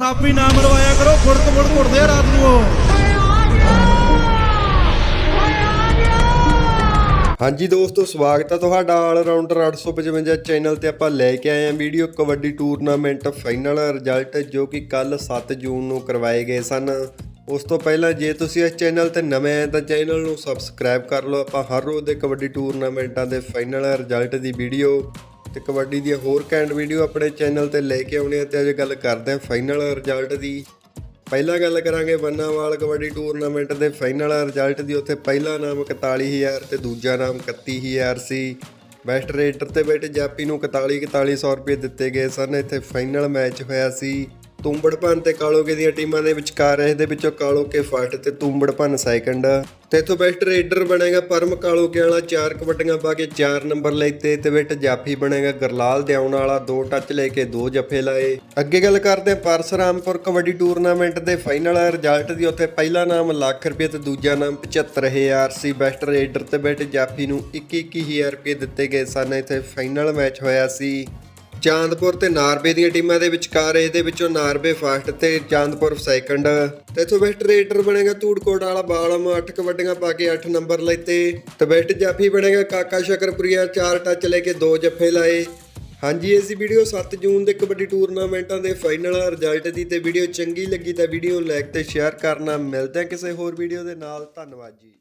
ਥਾਪੀ ਨਾ ਮਰਵਾਇਆ ਕਰੋ ਫੁੜਕ ਫੁੜਕ ਉੱਠਦੇ ਆ ਰਾਤ ਨੂੰ ਹਾਂਜੀ ਦੋਸਤੋ, ਸਵਾਗਤ ਹੈ ਤੁਹਾਡਾ ਆਲ ਰਾਊਂਡਰ 855 ਚੈਨਲ ਤੇ ਆਪਾਂ ਲੈ ਕੇ ਆਏ ਹਾਂ video kabaddi tournament final result ਜੋ ਕਿ ਕੱਲ 7 ਜੂਨ ਨੂੰ ਕਰਵਾਏ ਗਏ ਸਨ। ਉਸ ਤੋਂ ਪਹਿਲਾਂ ਜੇ ਤੁਸੀਂ ਇਸ ਚੈਨਲ ਤੇ ਨਵੇਂ ਆਏ ਤਾਂ ਚੈਨਲ ਨੂੰ ਸਬਸਕ੍ਰਾਈਬ ਕਰ ਲਓ। ਆਪਾਂ ਹਰ ਰੋਜ਼ ਦੇ ਕਬੱਡੀ ਟੂਰਨਾਮੈਂਟਾਂ ਦੇ ਫਾਈਨਲ ਰਿਜ਼ਲਟ ਦੀ ਵੀਡੀਓ ਤੇ ਕਬੱਡੀ ਦੀਆਂ ਹੋਰ ਕੈਂਡ ਵੀਡੀਓ ਆਪਣੇ ਚੈਨਲ ਤੇ ਲੈ ਕੇ ਆਉਣੇ ਆ ਤੇ ਅੱਜ ਗੱਲ ਕਰਦੇ ਹਾਂ ਫਾਈਨਲ ਰਿਜ਼ਲਟ ਦੀ। ਪਹਿਲਾਂ ਗੱਲ ਕਰਾਂਗੇ ਬੰਨਾਵਾਲ ਕਬੱਡੀ ਟੂਰਨਾਮੈਂਟ ਦੇ ਫਾਈਨਲ ਰਿਜ਼ਲਟ ਦੀ। ਉੱਥੇ ਪਹਿਲਾ ਨਾਮ 41000 ਤੇ ਦੂਜਾ ਨਾਮ 31000 ਸੀ। ਬੈਸਟ ਰੇਟਰ ਤੇ ਬੈਠੇ ਜਾਪੀ ਨੂੰ 41 4100 ਰੁਪਏ ਦਿੱਤੇ ਗਏ ਸਨ। ਇੱਥੇ ਫਾਈਨਲ ਮੈਚ ਹੋਇਆ ਸੀ। ਤੁੰਬੜਪਨ ਤੇ ਕਾਲੋਕੇ ਦੀਆਂ ਟੀਮਾਂ ਦੇ ਵਿਚਕਾਰ ਹੈ, ਇਹਦੇ ਵਿੱਚੋਂ ਕਾਲੋਕੇ ਫਸਟ ਤੇ ਤੁੰਬੜਪਨ ਸੈਕੰਡ ਤੇ ਇਥੋਂ ਬੈਸਟ ਰੇਡਰ ਬਣੇਗਾ ਪਰਮ ਕਾਲੋਕੇ ਵਾਲਾ, ਚਾਰ ਕਬੱਡੀਆਂ ਪਾ ਕੇ 4 ਨੰਬਰ ਲੈਤੇ ਤੇ ਬਿੱਟ ਜਾਫੀ ਬਣੇਗਾ, ਗਰਲਾਲ ਦੇ ਆਉਣ ਵਾਲਾ, ਦੋ ਟੱਚ ਲੈ ਕੇ ਦੋ ਜੱਫੇ ਲਾਏ। ਅੱਗੇ ਗੱਲ ਕਰਦੇ ਹਾਂ ਪਰਸਰਾਮਪੁਰ ਕਬੱਡੀ ਟੂਰਨਾਮੈਂਟ ਦੇ ਫਾਈਨਲ ਰਿਜ਼ਲਟ ਦੀ, ਉੱਥੇ ਪਹਿਲਾ ਨਾਮ ਲੱਖ ਰੁਪਏ ਤੇ ਦੂਜਾ ਨਾਮ 75000 ਸੀ। ਬੈਸਟ ਰੇਡਰ ਤੇ ਬਿੱਟ ਜਾਫੀ ਨੂੰ 21000 ਰੁਪਏ ਦਿੱਤੇ ਗਏ ਸਨ, ਇੱਥੇ ਫਾਈਨਲ ਮੈਚ ਹੋਇਆ ਸੀ। ਚਾਂਦਪੁਰ ਤੇ ਨਾਰਵੇ ਦੀਆਂ ਟੀਮਾਂ ਦੇ ਵਿਚਕਾਰ ਇਹਦੇ ਵਿੱਚੋਂ ਨਾਰਵੇ ਫਸਟ ਤੇ ਚਾਂਦਪੁਰ ਸੈਕੰਡ। ਤੇ ਇਥੋਂ ਬੈਸਟ ਰੇਡਰ ਬਣੇਗਾ ਧੂੜਕੋਟ ਵਾਲਾ ਬਾਲਮ 8 ਕਬੱਡੀਆਂ ਪਾ ਕੇ 8 ਨੰਬਰ ਲੈਤੇ ਤੇ ਬੈਸਟ ਜਾਫੀ ਬਣੇਗਾ ਕਾਕਾ ਸ਼ਕਰਪੁਰੀਆ 4 ਟੱਚ ਲੈ ਕੇ 2 ਜੱਫੇ ਲਾਏ। ਹਾਂਜੀ, ਇਸ ਦੀ ਵੀਡੀਓ 7 ਜੂਨ ਦੇ ਕਬੱਡੀ ਟੂਰਨਾਮੈਂਟਾਂ ਦੇ ਫਾਈਨਲ ਰਿਜ਼ਲਟ ਦੀ ਤੇ ਵੀਡੀਓ ਚੰਗੀ ਲੱਗੀ ਤਾਂ ਵੀਡੀਓ ਲਾਈਕ ਤੇ ਸ਼ੇਅਰ ਕਰਨਾ। ਮਿਲਦੇ ਹਾਂ ਕਿਸੇ ਹੋਰ ਵੀਡੀਓ ਦੇ ਨਾਲ। ਧੰਨਵਾਦ ਜੀ।